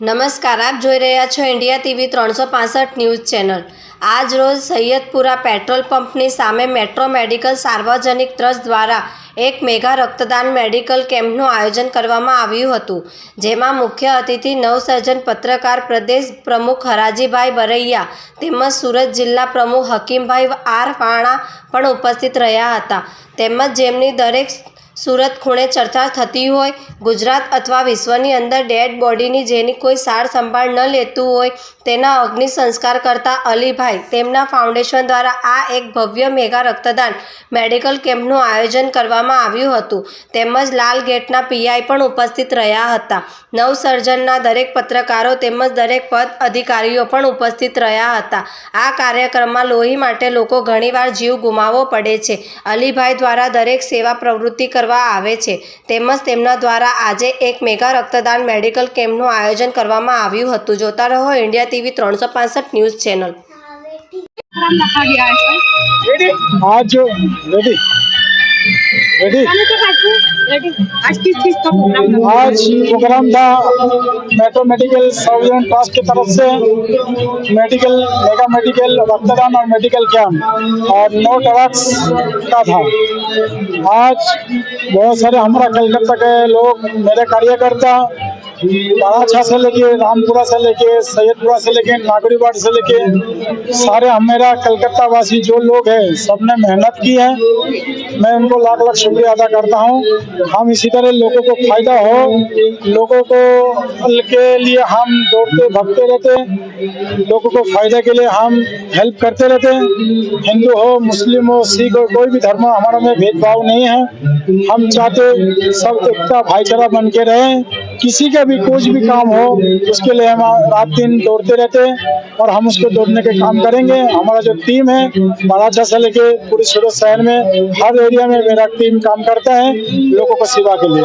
નમસ્કાર, આપ જોઈ રહ્યા છો ઇન્ડિયા ટીવી ત્રણસો પાસઠ ન્યૂઝ ચેનલ. આજ રોજ સૈયદપુરા પેટ્રોલ પંપની સામે મેટ્રો મેડિકલ સાર્વજનિક ટ્રસ્ટ દ્વારા એક મેગા રક્તદાન મેડિકલ કેમ્પનું આયોજન કરવામાં આવ્યું હતું, જેમાં મુખ્ય અતિથિ નવસર્જન પત્રકાર પ્રદેશ પ્રમુખ હરાજીભાઈ બરૈયા તેમજ સુરત જિલ્લા પ્રમુખ હકીમભાઈ આર વાણા પણ ઉપસ્થિત રહ્યા હતા. તેમજ જેમની દરેક સુરત ખૂણે ચર્ચા થતી હોય, ગુજરાત અથવા વિશ્વની અંદર ડેડ બોડીની જેની કોઈ સાર સંભાળ ન લેતું હોય, તેના અગ્નિ સંસ્કાર કરતા અલીભાઈ તેમના ફાઉન્ડેશન દ્વારા આ એક ભવ્ય મેગા રક્તદાન મેડિકલ કેમ્પનું આયોજન કરવામાં આવ્યું હતું. તેમજ લાલ ગેટના પીઆઈ પણ ઉપસ્થિત રહ્યા હતા. નવસર્જનના દરેક પત્રકારો તેમજ દરેક પદ અધિકારીઓ પણ ઉપસ્થિત રહ્યા હતા. આ કાર્યક્રમમાં લોહી માટે લોકો ઘણીવાર જીવ ગુમાવવો પડે છે. અલીભાઈ દ્વારા દરેક સેવા પ્રવૃત્તિ કરવા કરવા આવે છે. તેમજ તેમના દ્વારા આજે એક મેગા રક્તદાન મેડિકલ કેમ્પનું આયોજન કરવામાં આવ્યું હતું. જોતા રહો ઇન્ડિયા ટીવી ત્રણસો પાસઠ ન્યૂઝ ચેનલ. આજ રેડી રેડી आज प्रोग्राम था मेट्रो मेडिकल सर्विलेंस ट्रस्ट की तरफ़ से मेडिकल मेगा मेडिकल रक्तदान और मेडिकल कैंप और नो टवर्स का था। आज बहुत सारे हमारा कलकत्ता के लोग, मेरे कार्यकर्ता बाराछा से लेके रामपुरा से लेके सैयदपुरा से लेके नागरीवाड़ से लेके सारे हमेरा कलकत्ता वासी जो लोग हैं, सबने मेहनत की है। मैं उनको लाख लाख शुक्रिया अदा करता हूँ। हम इसी तरह लोगों को फ़ायदा हो, लोगों को के लिए हम दौड़ते भागते रहते, लोगों को फ़ायदे के लिए हम हेल्प करते रहते। हिंदू हो, मुस्लिम हो, सिख हो, कोई भी धर्म हमारा में भेदभाव नहीं है। हम चाहते सब एकता भाईचारा बन के रहें। किसी का भी कुछ भी काम हो, उसके लिए हम रात दिन दौड़ते रहते हैं और हम उसको दौड़ने के काम करेंगे। हमारा जो टीम है बाराचा से लेके पूरे सूरत शहर में, हर एरिया में मेरा टीम काम करता है, लोगों को सेवा के लिए।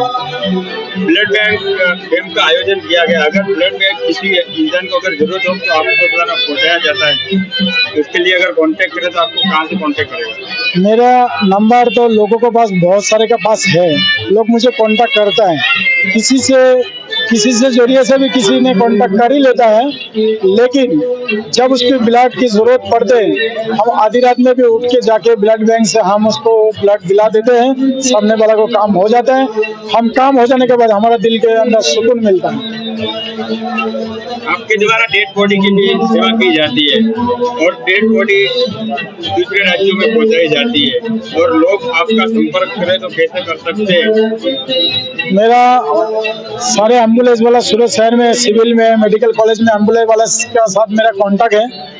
ब्लड बैंक कैंप का आयोजन किया गया। अगर ब्लड बैंक किसी इंसान को अगर ज़रूरत हो तो आपको पहुँचाया जाता है। उसके लिए अगर कॉन्टेक्ट करें तो आपको कहाँ से कॉन्टेक्ट करेगा? मेरा नंबर तो लोगों के पास बहुत सारे के पास है। लोग मुझे कांटेक्ट करता है। किसी से किसी से ज़रिए से भी किसी ने कांटेक्ट कर ही लेता है। लेकिन जब उसको ब्लड की ज़रूरत पड़ते है हम आधी रात में भी उठ के जाके ब्लड बैंक से हम उसको ब्लड दिला देते हैं सामने वाला को काम हो जाता है। हम काम हो जाने के बाद हमारा दिल के अंदर सुकून मिलता है। आपके द्वारा डेड बॉडी की भी सेवा की जाती है और डेड बॉडी दूसरे राज्यों में पहुंचाई जाती है और लोग आपका संपर्क करें तो कैसे कर सकते हैं? मेरा सारे एंबुलेंस वाला सूरत शहर में सिविल में मेडिकल कॉलेज में एंबुलेंस वाला के साथ मेरा कांटेक्ट है।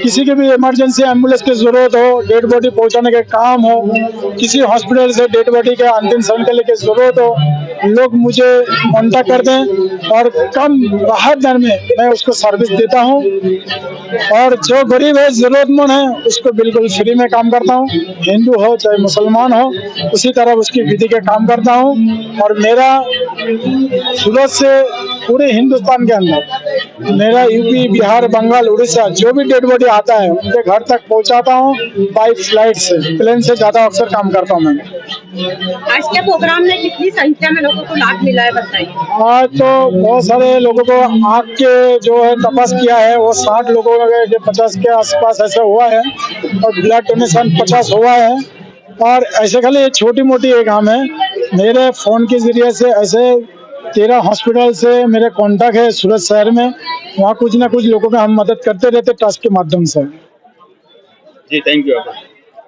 किसी की भी इमरजेंसी एंबुलेंस की ज़रूरत हो डेड बॉडी पहुँचाने के काम हो, किसी हॉस्पिटल से डेड बॉडी के अंतिम संस्कार की ज़रूरत हो, लोग मुझे कांटेक्ट करते हैं और कम राहत दर में मैं उसको सर्विस देता हूँ। और जो गरीब है, जरूरतमंद है, उसको बिल्कुल फ्री में काम करता हूँ। हिंदू हो, चाहे मुसलमान हो, उसी तरह उसकी विधि के काम करता हूँ। और मेरा सूरत से पूरे हिंदुस्तान के अंदर मेरा यूपी बिहार बंगाल उड़ीसा जो भी डेड बॉडी आता है उनके घर तक पहुंचाता हूँ बाई फ़्लाइट से प्लेन से ज़्यादा अक्सर काम करता हूँ मैं। आज के प्रोग्राम में कितनी संख्या में लोगों को लाभ मिला है बताइए। आज तो बहुत सारे लोगों को आँख के जो है तपास किया है वो साठ लोगों के पचास के आसपास ऐसा हुआ है और ब्लड डोनेशन पचास हुआ है और ऐसे खाली छोटी मोटी एक काम है। मेरे फ़ोन के ज़रिए से ऐसे तेरह हॉस्पिटल से मेरे कांटेक्ट है सूरत शहर में। वहाँ कुछ ना कुछ लोगों में हम मदद करते रहते ट्रस्ट के माध्यम से। जी थैंक यू